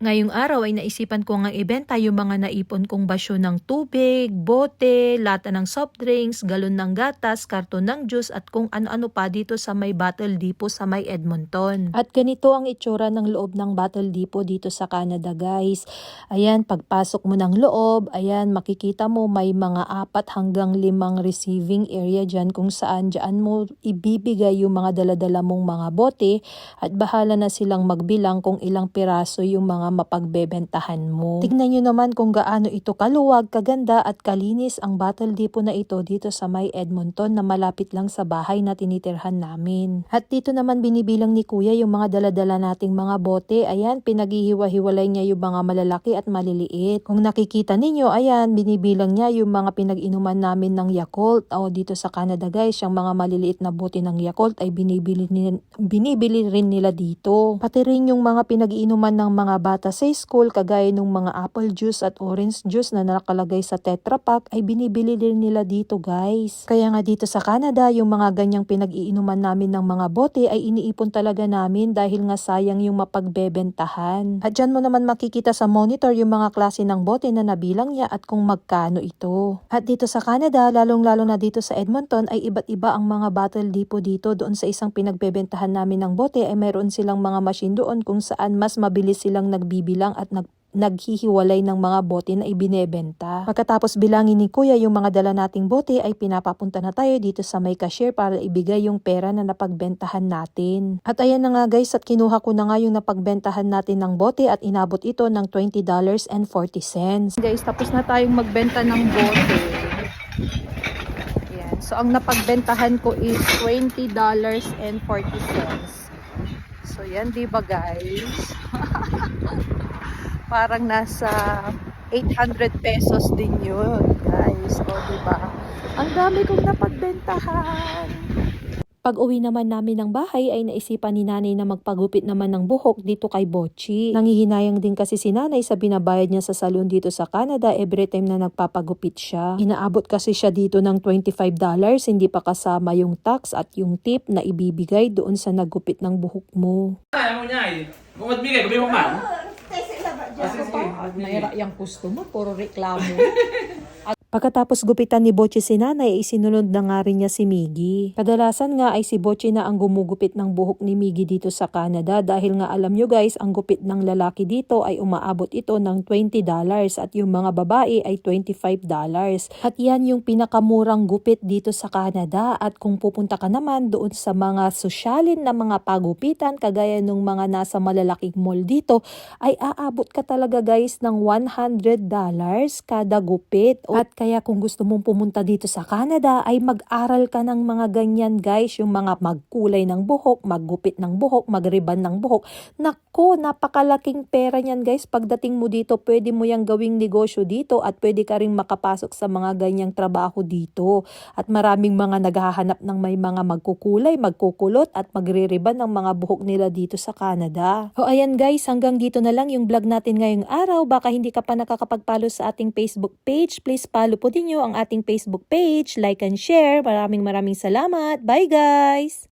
Ngayong araw ay naisipan ko nga ibenta yung mga naipon kong basyo ng tubig, bote, lata ng soft drinks, galon ng gatas, karton ng juice at kung ano-ano pa dito sa may Battle Depot sa may Edmonton. At ganito ang itsura ng loob ng Battle Depot dito sa Canada guys. Ayan, pagpasok mo ng loob, ayan, makikita mo may mga apat hanggang limang receiving area dyan kung saan dyan mo ibibigay yung mga daladala mong mga bote at bahala na silang magbilang kung ilang piraso yung mga mapagbebentahan mo. Tignan nyo naman kung gaano ito kaluwag, kaganda at kalinis ang Battle Depot na ito dito sa may Edmonton na malapit lang sa bahay na tinitirhan namin. At dito naman binibilang ni Kuya yung mga daladala nating mga bote. Ayan, pinaghihiwa-hiwalay niya yung mga malalaki at maliliit. Kung nakikita ninyo, ayan, binibilang niya yung mga pinag-inuman namin ng Yakult. O dito sa Canada guys, yung mga maliliit na bote ng Yakult ay binibili, ni- binibili rin nila dito. Pati rin yung mga pinag-inuman ng mga bata sa school kagaya ng mga apple juice at orange juice na nakalagay sa Tetra Pak ay binibili din nila dito guys. Kaya nga dito sa Canada, yung mga ganyang pinag-iinuman namin ng mga bote ay iniipon talaga namin dahil nga sayang yung mapagbebentahan. At dyan mo naman makikita sa monitor yung mga klase ng bote na nabilang niya at kung magkano ito. At dito sa Canada, lalong-lalo na dito sa Edmonton ay iba't iba ang mga battle depot dito. Doon sa isang pinagbebentahan namin ng bote ay mayroon silang mga machine doon kung saan mas mabilis silang nagbibilang at nag naghihiwalay ng mga bote na ibinebenta. Pagkatapos bilangin ni Kuya yung mga dala nating bote ay pinapapunta na tayo dito sa may cashier para ibigay yung pera na napagbentahan natin. At ayan na nga guys at kinuha ko na nga yung napagbentahan natin ng bote at inabot ito ng $20.40. Guys, tapos na tayong magbenta ng bote. Ayan. So ang napagbentahan ko is $20.40. So yan 'di ba guys? parang nasa 800 pesos din yun, guys. O, diba? Ang dami kong napagbentahan. Pag uwi naman namin ng bahay ay naisipan ni nanay na magpagupit naman ng buhok dito kay Bochi. Nangihinayang din kasi si nanay sa binabayad niya sa salon dito sa Canada every time na nagpapagupit siya. Inaabot kasi siya dito ng $25 hindi pa kasama yung tax at yung tip na ibibigay doon sa nagupit ng buhok mo. Ayaw mo niya eh. Kung magbigay, gabi mo man. Ako pa, naira yung customer, puro reklamo. Pagkatapos gupitan ni Boche si nanay, ay na nga rin niya si Miggy. Kadalasan nga ay si Boche na ang gumugupit ng buhok ni Miggy dito sa Canada dahil nga alam nyo guys, ang gupit ng lalaki dito ay umaabot ito ng $20 at yung mga babae ay $25. At yan yung pinakamurang gupit dito sa Canada at kung pupunta ka naman doon sa mga sosyalin na mga pagupitan kagaya nung mga nasa malalaking mall dito ay aabot ka talaga guys ng $100 kada gupit. At kaya kung gusto mong pumunta dito sa Canada ay mag-aral ka ng mga ganyan guys, yung mga magkulay ng buhok, maggupit ng buhok, magriban ng buhok. Nako, napakalaking pera niyan guys. Pagdating mo dito, pwede mo yang gawing negosyo dito at pwede ka rin makapasok sa mga ganyang trabaho dito. At maraming mga naghahanap ng may mga magkukulay, magkukulot at magririban ng mga buhok nila dito sa Canada. O ayan guys, hanggang dito na lang yung vlog natin ngayong araw. Baka hindi ka pa nakakapag-follow sa ating Facebook page, please follow po din nyo ang ating Facebook page, like and share. Maraming maraming salamat. Bye guys!